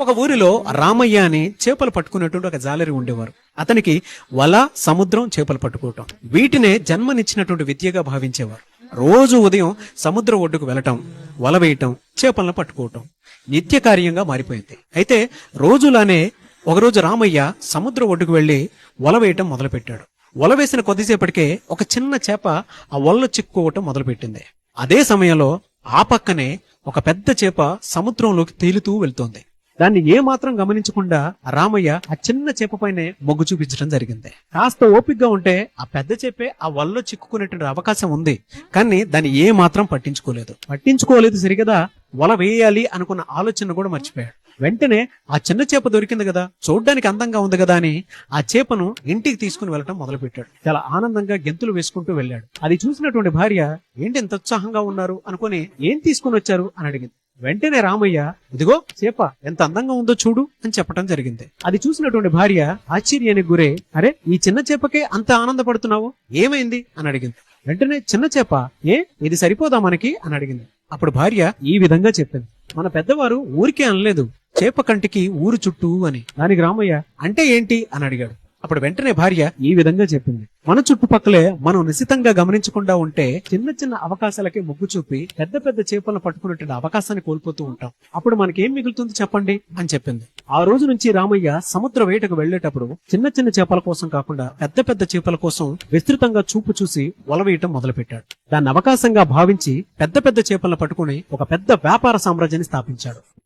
ఒక ఊరిలో రామయ్య అని చేపలు పట్టుకునేటువంటి ఒక జాలరి ఉండేవారు. అతనికి వల సముద్రం చేపలు పట్టుకోవటం. వీటినే జన్మనిచ్చినటువంటి విద్యగా భావించేవారు. రోజు ఉదయం సముద్ర ఒడ్డుకు వెళ్ళటం వల వేయటం చేపలను పట్టుకోవటం నిత్య కార్యంగా మారిపోయింది. అయితే రోజులానే ఒకరోజు రామయ్య సముద్ర ఒడ్డుకు వెళ్ళి వల వేయటం మొదలుపెట్టాడు. వల వేసిన కొద్దిసేపటికే ఒక చిన్న చేప ఆ వలలో చిక్కుకోవటం మొదలుపెట్టింది. అదే సమయంలో ఆ పక్కనే ఒక పెద్ద చేప సముద్రంలోకి తేలుతూ వెళ్తోంది. దాన్ని ఏ మాత్రం గమనించకుండా రామయ్య ఆ చిన్న చేప పైనే మొగ్గు చూపించడం జరిగింది. కాస్త ఓపికగా ఉంటే ఆ పెద్ద చేపే ఆ వలలో చిక్కుకునేటువంటి అవకాశం ఉంది. కానీ దాన్ని ఏ మాత్రం పట్టించుకోలేదు. పట్టించుకోలేదు సరిగదా వల వేయాలి అనుకున్న ఆలోచన కూడా మర్చిపోయాడు. వెంటనే ఆ చిన్న చేప దొరికింది కదా చూడ్డానికి అందంగా ఉంది కదా అని ఆ చేపను ఇంటికి తీసుకుని వెళ్ళటం మొదలుపెట్టాడు. చాలా ఆనందంగా గెంతులు వేసుకుంటూ వెళ్ళాడు. అది చూసినటువంటి భార్య ఏంటి ఇంత ఉత్సాహంగా ఉన్నారు? అనుకుని ఏం తీసుకుని వచ్చారు? అని అడిగింది. వెంటనే రామయ్య ఇదిగో చేప ఎంత అందంగా ఉందో చూడు అని చెప్పడం జరిగింది. అది చూసినటువంటి భార్య ఆశ్చర్యానికి గురే అరే ఈ చిన్న చేపకే అంత ఆనందపడుతున్నావు? ఏమైంది? అని అడిగింది. వెంటనే చిన్న చేప ఏ ఇది సరిపోదా మనకి? అని అడిగింది. అప్పుడు భార్య ఈ విధంగా చెప్పింది. మన పెద్దవారు ఊరికే అనలేదు చేప కంటికి ఊరు చుట్టూ అని. దానికి రామయ్య అంటే ఏంటి? అని అడిగాడు. అప్పుడు వెంటనే భార్య ఈ విధంగా చెప్పింది. మన చుట్టుపక్కలే మనం నిశితంగా గమనించకుండా ఉంటే చిన్న చిన్న అవకాశాలకి మొగ్గు చూపి పెద్ద పెద్ద చేపలను పట్టుకునేటువంటి అవకాశాన్ని కోల్పోతూ ఉంటాం. అప్పుడు మనకేం మిగులుతుంది చెప్పండి? అని చెప్పింది. ఆ రోజు నుంచి రామయ్య సముద్ర వేటకు వెళ్ళేటప్పుడు చిన్న చిన్న చేపల కోసం కాకుండా పెద్ద పెద్ద చేపల కోసం విస్తృతంగా చూపు చూసి వల వేయటం మొదలుపెట్టాడు. దాన్ని అవకాశంగా భావించి పెద్ద పెద్ద చేపలను పట్టుకుని ఒక పెద్ద వ్యాపార సామ్రాజ్యాన్ని స్థాపించాడు.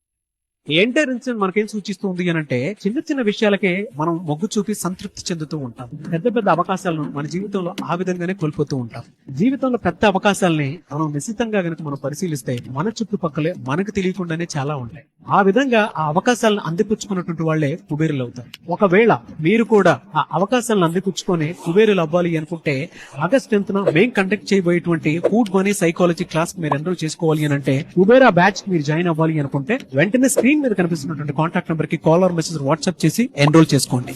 ఈ మనకేం సూచిస్తుంది అని అంటే చిన్న చిన్న విషయాలకే మనం మొగ్గు చూపి సంతృప్తి చెందుతూ ఉంటాం. పెద్ద పెద్ద అవకాశాలను మన జీవితంలో ఆ విధంగానే కోల్పోతూ ఉంటాం. జీవితంలో పెద్ద అవకాశాలని మనం నిశ్చితంగా గనక మనం పరిశీలిస్తే మన చుట్టుపక్కలే మనకు తెలియకుండానే చాలా ఉంటాయి. ఆ విధంగా ఆ అవకాశాలను అందిపుచ్చుకున్నటువంటి వాళ్ళే కుబేరులు అవుతారు. ఒకవేళ మీరు కూడా ఆ అవకాశాలను అందిపుచ్చుకొని కుబేరులు అవ్వాలి అనుకుంటే ఆగస్ట్ టెన్త్ మేం కండక్ట్ చేయబోయేటువంటి ఫుడ్ మనీ సైకాలజీ క్లాస్ మీరు ఎన్రోల్ చేసుకోవాలి అని అంటే కుబేరా బ్యాచ్ మీరు జాయిన్ అవ్వాలి అనుకుంటే వెంటనే స్క్రీన్ మీద కనిపిస్తున్నటువంటి కాంటాక్ట్ నెంబర్కి కాల్ ఆర్ మెసేజ్ వాట్సాప్ చేసి ఎన్రోల్ చేసుకోండి.